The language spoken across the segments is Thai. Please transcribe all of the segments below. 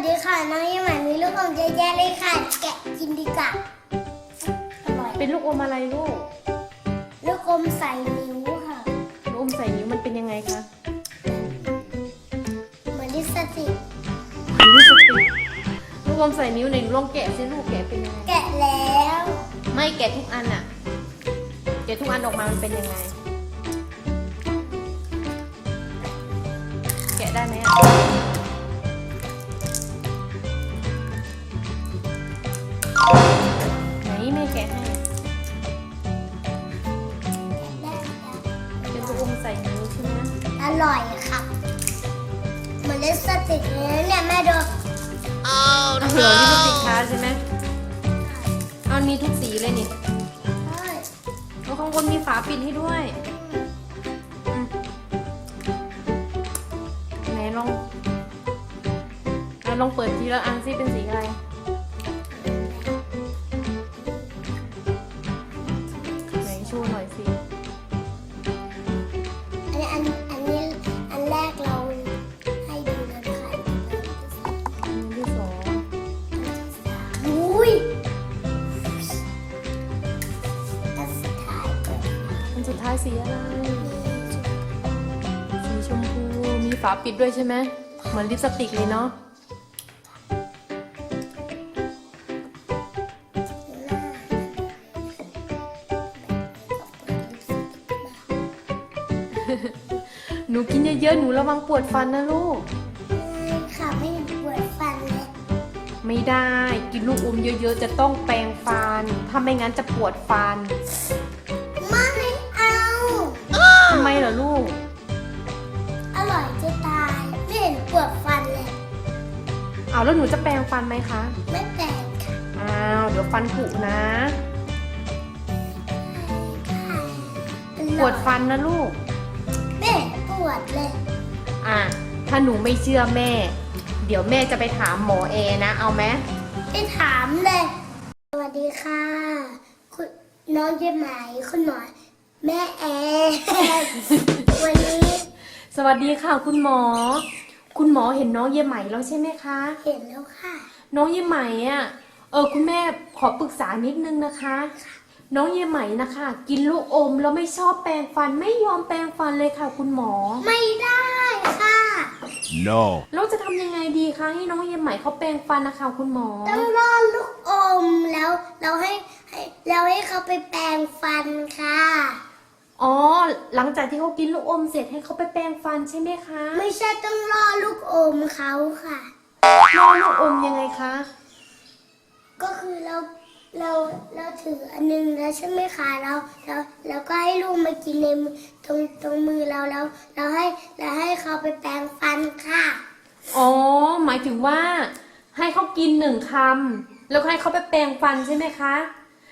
วัสดีค่ะน้องยี่หมายมีลูกอมเยอะแยะเลยค่ะ แกะกินดีกว่าอร่อยเป็นลูกอมอะไรลูก ลูกอมใส่นิ้วค่ะ ลูกอมใส่นิ้วมันเป็นยังไงคะเหมือนลิปสติกลิปสติกลูกอมใส่นิ้วไหนหนูลองแกะสิลูกแกะเป็นยังไง แกะแล้ว ไม่แกะทุกอันอะแกะทุกอันออกมามันเป็นยังไง แกะได้ไหมอะ ร่อยค่ะเหมือนลิปสติกเลยนะเนี่ยแม่ดูเอาเหรอลิปสติกทาใช่ไหมเอามีทุกสีเลยนี่ใช่แล้วข้างบนมีฝาปิดให้ด้วยอืมไหนลองอะลองเปิดทีละอันซิเป็นสีอะไร สุดท้ายสีอะไรสีชมพูมีฝาปิดด้วยใช่ไหมเหมือนลิปสติกเลยเนาะหนูกินเยอะๆ หนูระวังปวดฟันนะลูก ค่ะไม่ปวดฟันเลย ไม่ได้ กินลูกอมเยอะๆ จะต้องแปรงฟัน ถ้าไม่งั้นจะปวดฟันไม่เอาทำไมเหรอลูก อร่อยจะตายไม่เห็นปวดฟันเลย เอาแล้วหนูจะแปรงฟันไหมคะ ไม่แปลกค่ะอ้าว เดี๋ยวฟันผุนะปวดฟันนะลูก ไม่เห็นปวดเลยอะ ถ้าหนูไม่เชื่อแม่ เดี๋ยวแม่จะไปถามหมอเอนะ เอาไหมไปถามเลย สวัสดีค่ะ คุณน้องเยี่ยมไหมคุณหมอ แม่แอร์วันนี้สวัสดีค่ะ คุณหมอ คุณหมอเห็นน้องเยไหมแล้วใช่ไหมคะ เห็นแล้วค่ะ น้องเยไหมอะเออคุณแม่ขอปรึกษานิดนึงนะคะ น้องเยไหมนะคะ กินลูกอมแล้วไม่ชอบแปรงฟันไม่ยอมแปรงฟันเลยค่ะ คุณหมอ ไม่ได้ค่ะ No. เราจะทำยังไงดีคะให้น้องเยไหมเขาแปรงฟันนะคะ คุณหมอ ต้องรอลูกอมแล้วเราให้ให้เราให้เขาไปแปรงฟันค่ะ อ๋อ หลังจากที่เขากินลูกอมเสร็จให้เขาไปแปรงฟันใช่ไหมคะไม่ใช่ต้องรอลูกอมเขาค่ะน้องลูกอมยังไงคะ ก็คือเราเราเราถืออันหนึงแล้วใช่ไหมคะเราเราเราก็ให้ลูกมากินในมือตรงตรงมือเราแล้วเราให้เราให้เขาไปแปรงฟันค่ะ อ๋อ หมายถึงว่า ให้เขากินหนึ่งคำแล้วก็ให้เขาไปแปรงฟันใช่ไหมคะ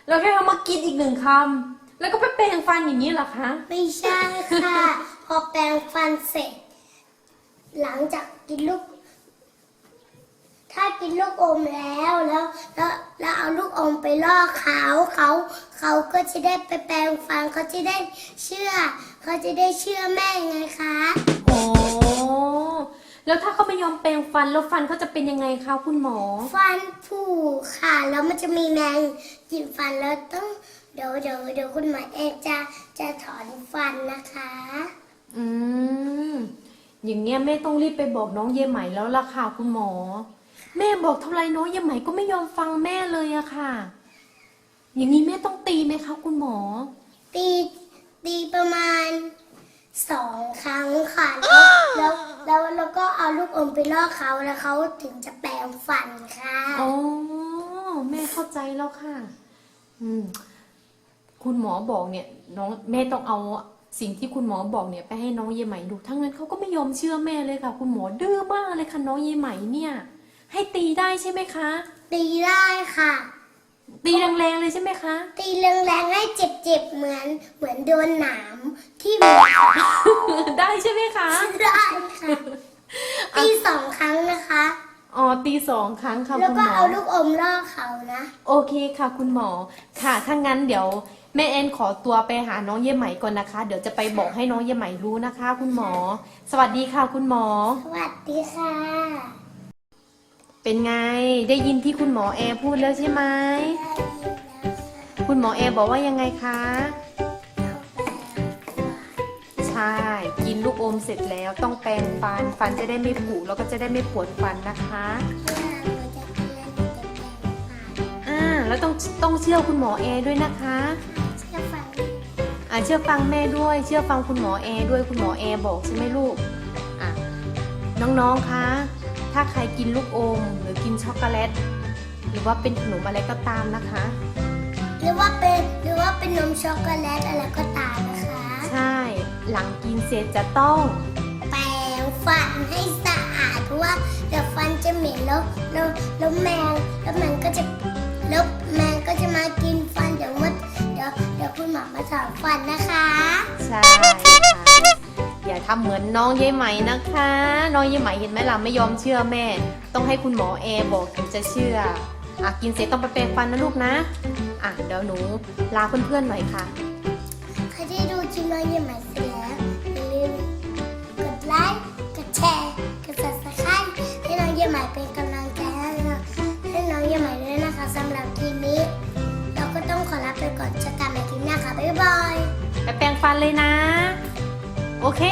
แล้วให้เขามากินอีกหนึ่งคำ แล้วก็ไปแปรงฟันอย่างนี้เหรอคะ ไม่ใช่ค่ะ พอแปรงฟันเสร็จ หลังจากกินลูก ถ้ากินลูกอมแล้วแล้วแล้วแล้วเอาลูกอมไปล่อเขาเขาเขาก็จะได้ไปแปรงฟันเขาจะได้เชื่อ เขาจะได้เชื่อแม่ไงคะอ๋อแล้วถ้าเขาไม่ยอมแปรงฟันแล้วฟันเขาจะเป็นยังไงคะคุณหมอ ฟันผุค่ะ แล้วมันจะมีแมงกินฟันแล้วต้อง เดี๋ยวเดี๋ยวเดี๋ยวคุณหมอเองจะจะถอนฟันนะคะ อืม อย่างเงี้ยแม่ต้องรีบไปบอกน้องเยไหมแล้วล่ะค่ะคุณหมอ แม่บอกเท่าไรน้องเยไหมก็ไม่ยอมฟังแม่เลยอะค่ะ อย่างนี้แม่ต้องตีไหมคะคุณหมอ ตีตีประมาณสองครั้งค่ะแล้วแล้วแล้วแล้วก็เอาลูกอมไปล่อเขาแล้วเขาถึงจะแปรงฟันค่ะ อ๋อ แม่เข้าใจแล้วค่ะ อืม คุณหมอบอกเนี่ยน้องแม่ต้องเอาสิ่งที่คุณหมอบอกเนี่ยไปให้น้องเยไหมดูทั้งนั้นเขาก็ไม่ยอมเชื่อแม่เลยค่ะ คุณหมอดื้อมากเลยค่ะน้องเยไหมเนี่ย ให้ตีได้ใช่ไหมคะ ตีได้ค่ะ ตีแรงๆเลยใช่ไหมคะ ตีแรงๆให้เจ็บๆเหมือนเหมือนโดนหนามที่มือได้ใช่ไหมคะ ได้ค่ะตีสองครั้งนะคะอ๋อตีสองครั้งค่ะแล้วคุณก็หมอเอาลูกอมล่อเขานะ โอเคค่ะคุณหมอค่ะถ้างั้นเดี๋ยว แม่แอนขอตัวไปหาน้องเย่ไหมก่อนนะคะ เดี๋ยวจะไปบอกให้น้องเย่ไหมรู้นะคะ คุณหมอ สวัสดีค่ะคุณหมอ สวัสดีค่ะ เป็นไงได้ยินที่คุณหมอแอร์พูดแล้วใช่ไหมคุณหมอแอร์บอกว่ายังไงคะใช่กินลูกอมเสร็จแล้วต้องแปรงฟันฟันจะได้ไม่ผุแล้วก็จะได้ไม่ปวดฟันนะคะอ่าแล้วต้องต้องเชื่อคุณหมอแอร์ด้วยนะคะ อ่าเชื่อฟังแม่ด้วย เชื่อฟังคุณหมอแอร์ด้วยคุณหมอแอร์บอกใช่ไหมลูกอะน้องๆคะถ้าใครกินลูกอมหรือกินช็อกโกแลตหรือว่าเป็นขนมอะไรก็ตามนะคะ หรือว่าเป็นหรือว่าเป็นนมช็อกโกแลตอะไรก็ตามนะคะ ใช่หลังกินเสร็จจะต้อง แปรงฟันให้สะอาดเพราะว่าเดี๋ยวฟันจะเหม็นแล้วแล้วแล้วแมงแล้วแมงก็จะแล้วแมงก็จะมากินฟัน คุณหมอมาถอนฟันนะคะ ใช่ค่ะอย่าทำเหมือนน้องเยายไหมนะคะ น้องเยายไหมเห็นไหมล่ะไม่ยอมเชื่อแม่ ต้องให้คุณหมอแอร์บอกถึงจะเชื่ออะกินเสร็จต้องไปแปรงฟันนะลูกนะอะเดี๋ยวหนูลาเพื่อนๆหน่อยค่ะ ใครที่ดูคลิปน้องเยี่ยมใหม่เสร็จแล้วอย่าลืมกดไลค์กดแชร์กด subscribe ให้น้องเยี่ยมใหม่เป็นกำลังใจให้น้องให้น้องเยี่ยมใหม่ด้วยนะคะสำหรับคลิปนี้ ฟันเลยนะ โอเค